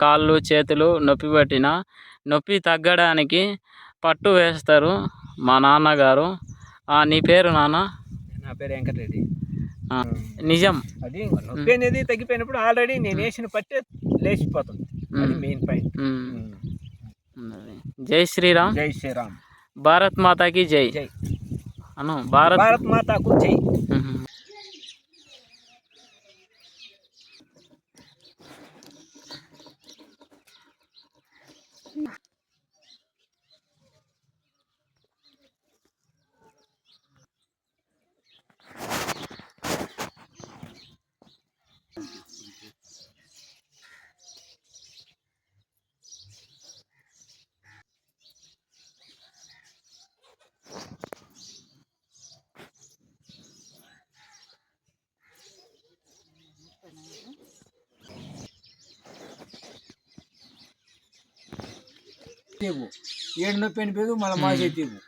కాళ్ళు చేతులు నొప్పి పట్టిన నొప్పి తగ్గడానికి పట్టు వేస్తారు మా నాన్నగారు. ఆ, నీ పేరు నాన్న? నా పేరు వెంకటరెడ్డి. నిజం. అది నొప్పి అనేది తగ్గిపోయినప్పుడు ఆల్రెడీ నేను వేసిన పట్టే లేచిపోతుంది. అది మెయిన్ పాయింట్. జై శ్రీరామ్. జై శ్రీరామ్. భారత్ మాతాకి జై. జై. అను భారత్ భారత్ మాతాకు జై. తీవు ఏడు నొప్పి అనిపోదు మళ్ళీ తీవు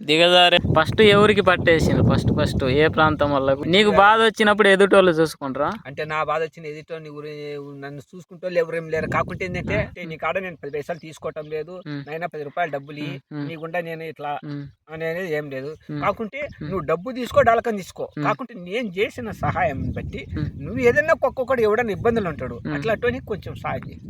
దిగజారే. ఫస్ట్ ఎవరికి పట్టేసింది ఫస్ట్ ఫస్ట్ ఏ ప్రాంతం వల్ల నీకు బాధ వచ్చినప్పుడు ఎదుటోళ్ళు చూసుకుంటారా? అంటే నా బాధ వచ్చిన ఎదుటో నీ గురి నన్ను చూసుకుంటూ ఎవరేం లేరు. కాకుంటే ఏంటంటే "ఏ, నీ కాడ నేను పది పైసలు తీసుకోవటం లేదు. నైనా పది రూపాయలు డబ్బులు. నీకుంటా నేను ఇట్లా. అనేది ఏం లేదు. కాకుంటే నువ్వు డబ్బు తీసుకో డాలకం తీసుకో. కాకుంటే నేను చేసిన సహాయం బట్టి. నువ్వు ఏదైనా ఒక్కొక్కడు ఎవడన్నా ఇబ్బందులు ఉంటాడు. అట్లా కొంచెం సాయం చేయి.